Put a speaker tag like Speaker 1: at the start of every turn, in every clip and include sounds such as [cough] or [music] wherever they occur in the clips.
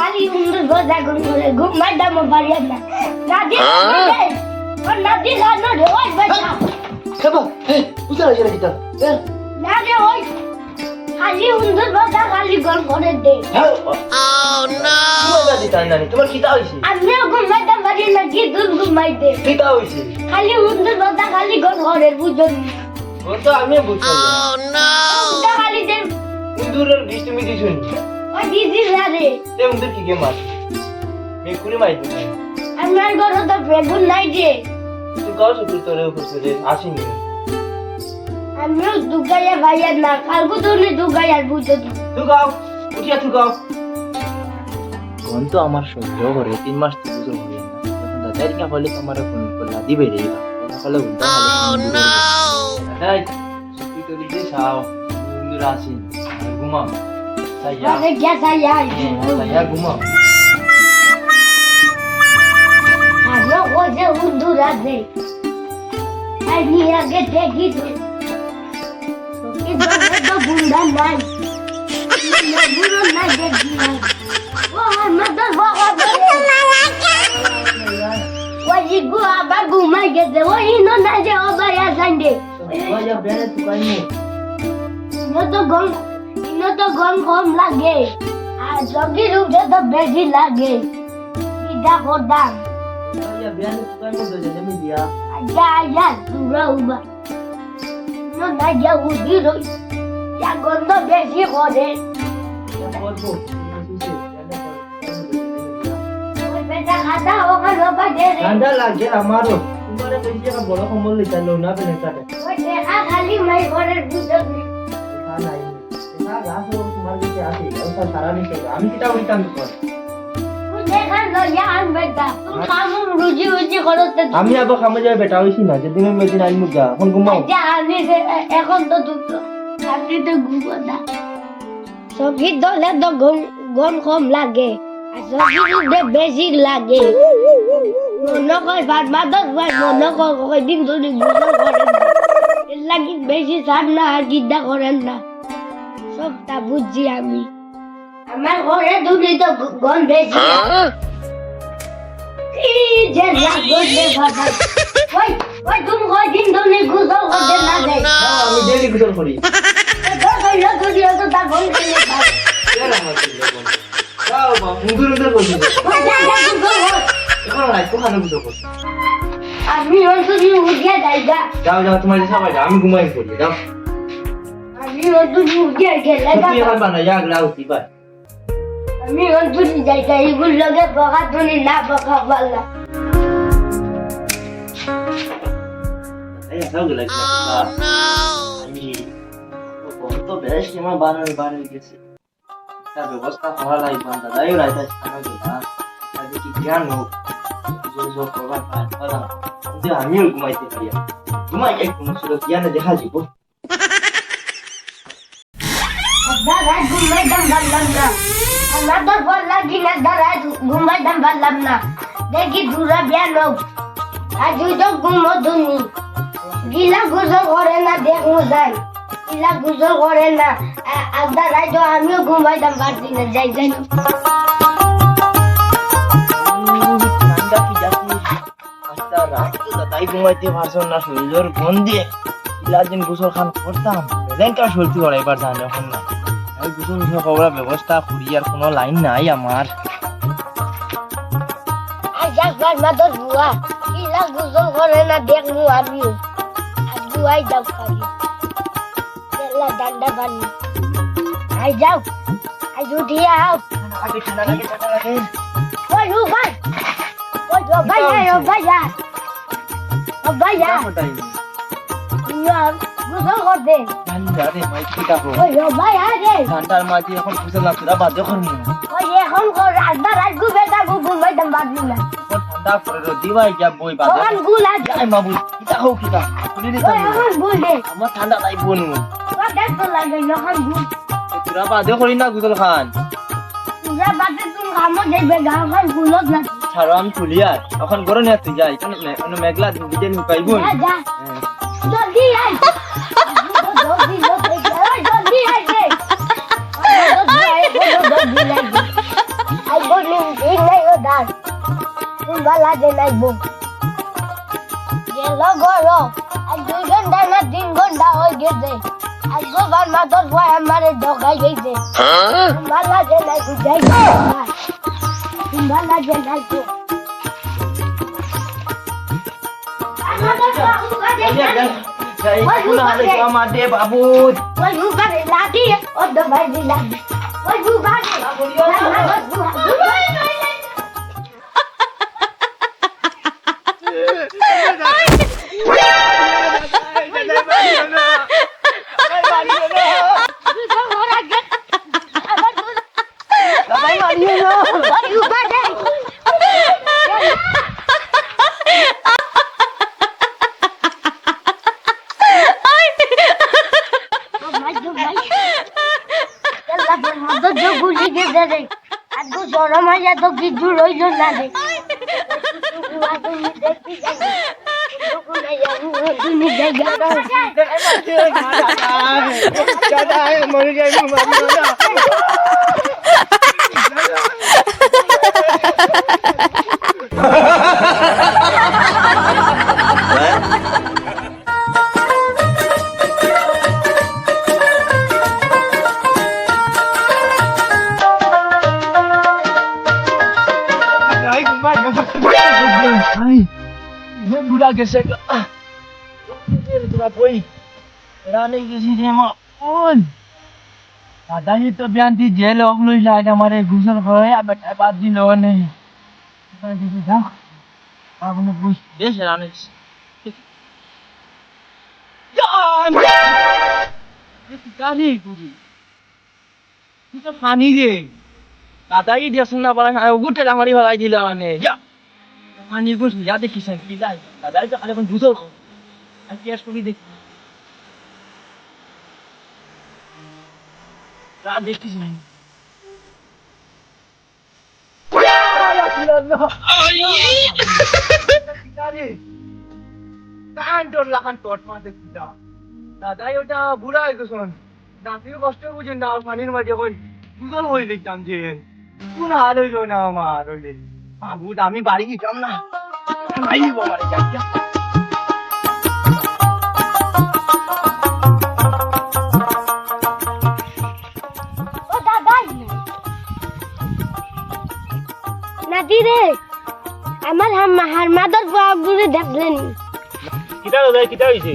Speaker 1: খালি সুন্দর গজা গুন করে ঘুম মাইডাম বাড়িয়া না নাদি ও নাদি লানো রে ওই?
Speaker 2: Hei, usah aja lagi kita. Ya.
Speaker 1: না রে ওই খালি সুন্দর গজা খালি গন করে দে
Speaker 2: Hei. Oh no. Cuma nggak ditanya nih, cuma kita hoisi.
Speaker 1: আমিও ঘুম মাইডাম বাড়িয়া না কি তুই ঘুম মাই দে
Speaker 2: Kita hoisi.
Speaker 1: খালি সুন্দর গজা খালি গন করে বুঝন
Speaker 2: Untuk আমি বুঝছি
Speaker 1: ওটা খালি দে
Speaker 2: উন্দুরের বিষ তুমি দিছুন
Speaker 1: না
Speaker 2: তে উন্দুর কি কে মার মেকুরি মাই তুমি
Speaker 1: আমার ঘরে তো বেগুন নাই যে।
Speaker 2: তুই কাও শুধু তোরে উপর চলে আসিনি।
Speaker 1: আমিও দুগাইয়া ভাইয়া না কালকে তুমি দুগাইয়া বুঝন
Speaker 2: তুই গাও উঠিয়া তুই গাও কোন তো আমার সহ্য করে তিন মাস থেকে বুঝো হয়ে না। এখন দাদার কা বলে তোমার কোন কোলা দিবে রে ফলে উল্টা দাদাই তুই তো দিতে চাও উন্দুর আসি ঘুমাও। সাইয়া
Speaker 1: আরে গেছা যাই
Speaker 2: সাইয়া ঘুমাও
Speaker 1: আরও ওজে উন্দুর আছে আমি আগে দেখি তো কি দলে তো গুন্ডা নাই গুলো না দেখি নাই ও আমাদের বাবা ওই গু আবার ঘুমাই গেছে ওই নো না যে অবাই আসান্ডে
Speaker 2: Vaya, vean tu caño.
Speaker 1: ইনো তো গম ইনো তো গম কম লাগে আর সঙ্গী রূপে তো বেশি লাগে ইটা করতাম
Speaker 2: Vaya, vean tu caño de ya me dia.
Speaker 1: আচ্ছা আচ্ছা তোমরা উবা নো না যে উদি রই যা গন্ধ বেশি করে
Speaker 2: Ya porbo.
Speaker 1: ওই বেটা খাতা ওখানে বাজে রে
Speaker 2: Anda lagi amaro. Tumare pesi ka bolo komol
Speaker 1: দেখা
Speaker 2: আমি আবার খামে যাই, বেটা, হইছি না। যেদিন আমি মেদিন আইমু যা, এখন ঘুমাও।
Speaker 1: আচ্ছা এখন তো দুটো। আপনি তো ঘুমো না। সংগীত দলে তো গম গম কম লাগে বেশি লাগে। না। আর করেন না। সবটা বুঝছি আমি। আমার ঘরে দুটি তো গন বেশি কি যে লাগবে ভাতা ওই ওই তুমি কয়দিন ধরে গুলো করতে না দেয়
Speaker 2: না। আমি ডেলি করি। বল মুগুর এখন কোখানে
Speaker 1: উঠিয়ে
Speaker 2: যাও যাও তোমার সবাই আমি ঘুমাই পড়ি যাও।
Speaker 1: আমি অন্তরি উঠিয়ে গেলে
Speaker 2: তুই এখন বানা যা গ্লাউ কি বাই
Speaker 1: আমি অন্তরি যাইগা এগুলো লগে বকা তুলি না বকা পারলাম
Speaker 2: এই সব গেল আমি তো বেশ কেমন বানাই বানাই গেছে তার ব্যবস্থা করা লাগবে দাদাই রাইতা সামনে গেলা আজ কি জ্ঞান হোক জোর জোর করবার পায় বলা যে আমিও ঘুমাইতে পারি ঘুমাই এক কোনো ছিল জ্ঞানে দেখা যাব
Speaker 1: দাদা ঘুমাইতাম পারলাম না আমার তো ভয় লাগি না দাদা ঘুমাইতাম পারলাম না দেখি দূরা বিয়ান হোক আর তুই তো ঘুমো তুমি গিলা গুজল করে না দেখো যাই গিলা গুজল করে না আর দাদা তো আমিও ঘুমাইতাম পারছি না যাই যাই
Speaker 2: ঠান্ডা কি যাচ্ছি রাত তো দাদাই ঘুমাইতে পারছ না শরীরের ফোন দিয়ে ইলা দিন গোসল খান করতাম বেলেঙ্কা সলতি করাইবার জানে এখন না। ব্যবস্থা করি আর কোনো লাইন নাই আমার।
Speaker 1: করে না দেখমু আমিও বুয়াই যাও ডান্ডা বানি আই যাও আই উঠিয়ে আও। ওই ও ভাই ওই ও ভাই ও ভাই ও ভাই ও ভাই
Speaker 2: ঠান্ডার মাঝে এখন বুঝে লাগছে না বাজে করমু
Speaker 1: এখন কর রাজদা রাজ গুবে তা গু ঘুমাইতাম বাদলি না
Speaker 2: ঠান্ডা পরে রে দিবাই যা বই বাজে
Speaker 1: ওখান গুল আছে।
Speaker 2: যাই মাবু কি কাকো কি কা শুনি
Speaker 1: এখন গুল দে
Speaker 2: আমার ঠান্ডা তাই বনু।
Speaker 1: ও দেখ তো লাগে এখন গুল
Speaker 2: তোরা বাজে করি না গুজল খান।
Speaker 1: তুরা বাদে তুমি কামো যাইবে গাঁও খান গুলত না
Speaker 2: ছাড়ো আমি তুলি আর। এখন গরম নিয়ে যাই মেঘলা দিতে নি পাইবো
Speaker 1: যা যা। জলদি আই জলদি জলদি জলদি আই রে জলদি আই জলদি আই আই বলি ঠিক নাই ও দাস তুমি বালা যে নাই বো গেল গর আজ দুই ঘণ্টা না তিন ঘণ্টা হয়ে গেছে আজ গোবার মাতর ভয় আমারে ঢকাই গেছে বালা যে নাই বুঝাই তুমি বালা যে নাই বো
Speaker 2: যাই পুরা হালে কামা দে বাবু
Speaker 1: ওই বুকারে লাঠি ও দবাই দি লাঠি ওই বুকারে গরম হয়ে যা তো কিছু রইল না রে। জায়গা
Speaker 2: মরে যাই দাদাই তো বিয়ান্তি জেল অগলই লাইন আমারে গুসল আর বেটা বাদ দিল নে যাও আপনি বুঝ বেশ রানে জান গালি গুরি তুই তো ফানি রে দাদাই দিয়াছেন না বলা গোটে ডাঙরি ভালাই দিল যা পানি গুছ যা দেখিস কি যাই দাদাই তো খালি এখন আর করি দেখি দাদাই ওটা বুড়া হয়ে গেছেন দাদিও কষ্ট বুঝেন না। পানির মাঝে এখন দুজন হয়ে দেখতাম যে হাল হইল না। আমার হইলে বাবু আমি বাড়ি গেছিলাম না।
Speaker 3: দাদা কিতা হয়েছে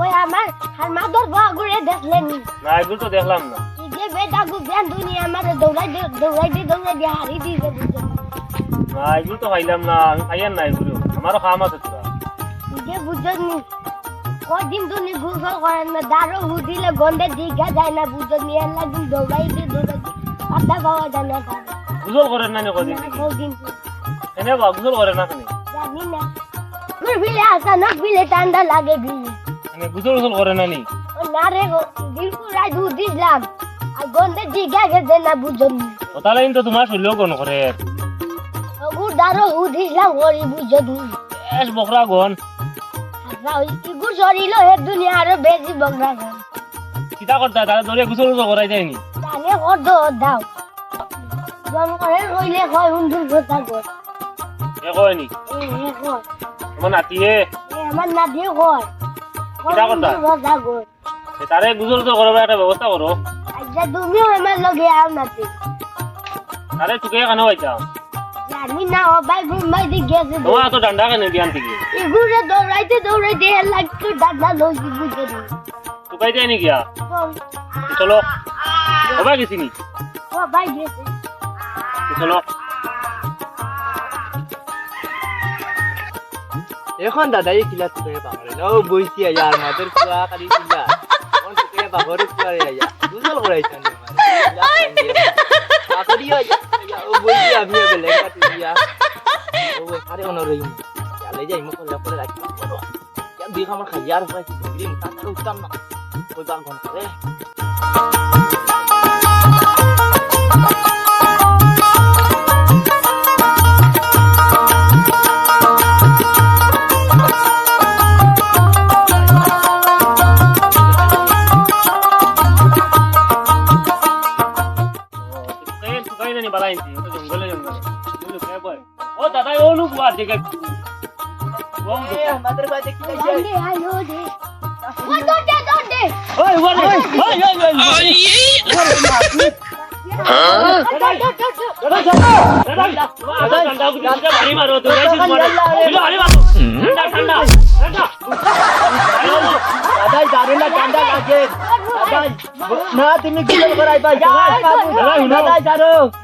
Speaker 1: ওই আমার হার মাদর বাবুরে দেখলেন
Speaker 3: না। এগুলো তো দেখলাম না।
Speaker 1: এই যে বেটা গু ব্যান দুনিয়া আমার দৌড়াই দে দৌড়াই দে দৌড়াই দিয়ে হারি দিয়েছে বুঝছ
Speaker 3: না এগুলো তো খাইলাম না আমি খাইয়ার না এগুলো। আমারও খাম আছে তোরা
Speaker 1: যে বুঝছ নি কদিন তুমি গুগল করেন না দারো হুদিলে গন্ডে দিঘা যায় না বুঝছ নি এর লাগি দৌড়াই দিয়ে দৌড়াই দিয়ে পাতা পাওয়া যায় না
Speaker 3: গুজল করেন না কদিন
Speaker 1: কদিন
Speaker 3: এনে গুজল করে না
Speaker 1: আচানক বিলে ঠান্ডা লাগে বিলে
Speaker 3: মানে গুজল গুজল করে না নি?
Speaker 1: ও না রে গো দিলকুল রাই দুধ দিলাম। আর গন্ডে দিঘা গেছে না বুঝছ নি
Speaker 3: ও তাহলে কিন্তু তোমার শরীর কোন করে।
Speaker 1: ওগুর দারো হুদ ইসলাম করি বুঝছ নি
Speaker 3: বেশ বকরা গন
Speaker 1: ইগুর শরীর হে দুনিয়া আরও বেশি বগরা গো
Speaker 3: কিতা করতে তাহলে ধরে গুজল গুজল করাই যায়নি
Speaker 1: জানে কত দাও। জন করে রইলে হয় হুন্দুর কথা গো
Speaker 3: এ কয়নি
Speaker 1: হে কয়।
Speaker 3: তোমার নাতিয়ে
Speaker 1: এই আমার নাতিও কয়
Speaker 3: কিতা কথা? তারে গুজল গুজল করার একটা ব্যবস্থা করো
Speaker 1: আচ্ছা তুমিও আমার লগে আও নাতি।
Speaker 3: তারে তোকে কেন পাইতাম
Speaker 1: জানি না ও ভাই ঘুমাই দি গেছে
Speaker 3: তোমার এত ডান্ডা কেন দিয়ান থেকে
Speaker 1: ইগুরে দৌড়াইতে দৌড়াইতে হেল লাগতো দাদা লইছি বুঝে নি
Speaker 3: তোকাই যায় নি গিয়া চলো।
Speaker 1: ও ভাই গেছে।
Speaker 3: চলো।
Speaker 2: এখন দাদাই কিলা তুকে পাগরে ন বইছি ইয়ার মাদের কুয়া কালি কিলা কোন তুকে পাগরে কুয়া রে ইয়া দুজল করাইছেন ইয়া ও বইছি আমি বেলে কাটি দিয়া ও আরে অন রই ইয়া যাই মুখ লা করে রাখি ইয়া দুই খামার খাইয়ার পাইছি দিম তাতে উত্তম না কই বাগন করে
Speaker 3: Tukain,
Speaker 2: দারুণ না তুমি গুগল করাই না গো দাদা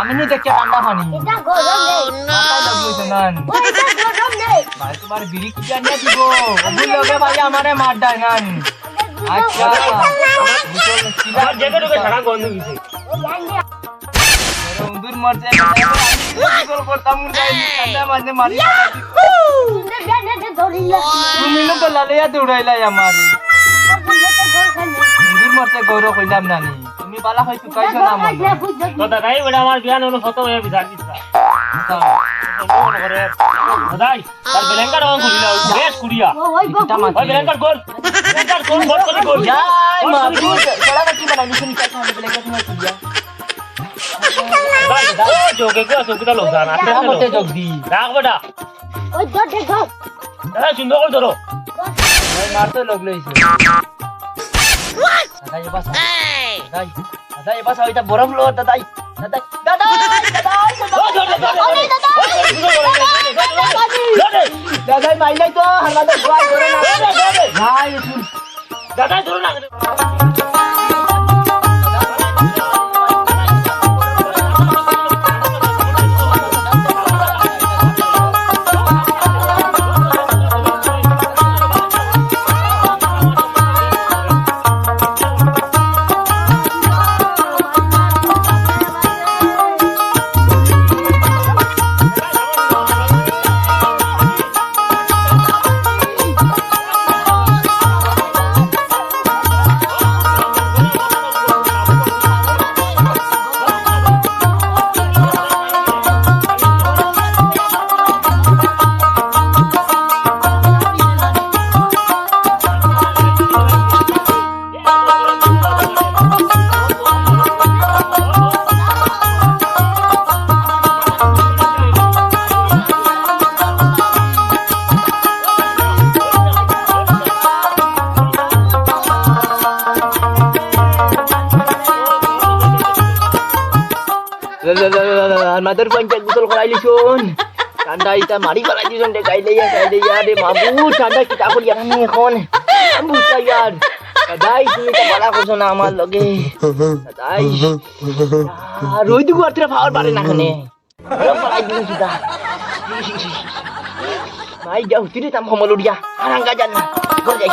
Speaker 2: আমি দেখে ঠান্ডা পানি. ভাই তোমার বিড়ি কি জানিয়ে দিব ওগুলো লগে ভাই আমারে মার দেয় নান আচ্ছা [laughs]
Speaker 3: আমার ঢুকে [laughs] সারা গন্ধ গেছে
Speaker 1: Yang
Speaker 2: মরছে গোল করতাম মাঝে মারি. তুমি নো বলালে দৌড়াইলাই আমারে. উন্দুর মরছে গৌরব কইলাম নানি তুমি বালা হয় তুকাইছো না মন
Speaker 3: তো দাদাই বেটা আমার বিয়ান হলো শত হয়ে বিচার দিচ্ছা দাদাই তার বেলেঙ্কার অঙ্ক করিলা বেশ কুড়িয়া. ওই বেলেঙ্কার গোল বেলেঙ্কার গোল গোল করে গোল।
Speaker 2: যাই মাবু চলা কি বানাই শুনি কাছে আমি বলে গেছে তুইয়া
Speaker 3: দাদাই যোগে গো সুবিধা লোক জানা
Speaker 2: কেমন করতে যোগ দি
Speaker 3: রাখ বেটা
Speaker 1: Oi, dode, go.
Speaker 3: দাদা সুন্দর করে ধরো
Speaker 2: ভাই মারতে লোক লইছে দাদা এবার দাদাই দাদাই এবার ওইটা বরফ লো দাদাই দাদাই দাদাই দাদাই
Speaker 3: ও ধরে ধরে ধরে
Speaker 2: মাইলাই তো হারমাতে ভয় না ভাই
Speaker 3: দাদাই ধরো না
Speaker 2: মাদার পঞ্চায়েত গোসল করাইলি শুন ঠান্ডা ইটা মারি ফেলাই দিছন দে গাইলে ইয়া গাইলে ইয়া রে মাবু ঠান্ডা কিতা করি আমি এখন? বুঝতা ইয়ার। দাদাই তুমি তো বলা করছ না আমার লগে। দাদাই রই দুগু আর পাওয়ার পারে না খানে ফেলাই দিন কিতা মাই যাও তিরে তাম কমল উড়িয়া। আর আঙ্গা জান ঘর যাই।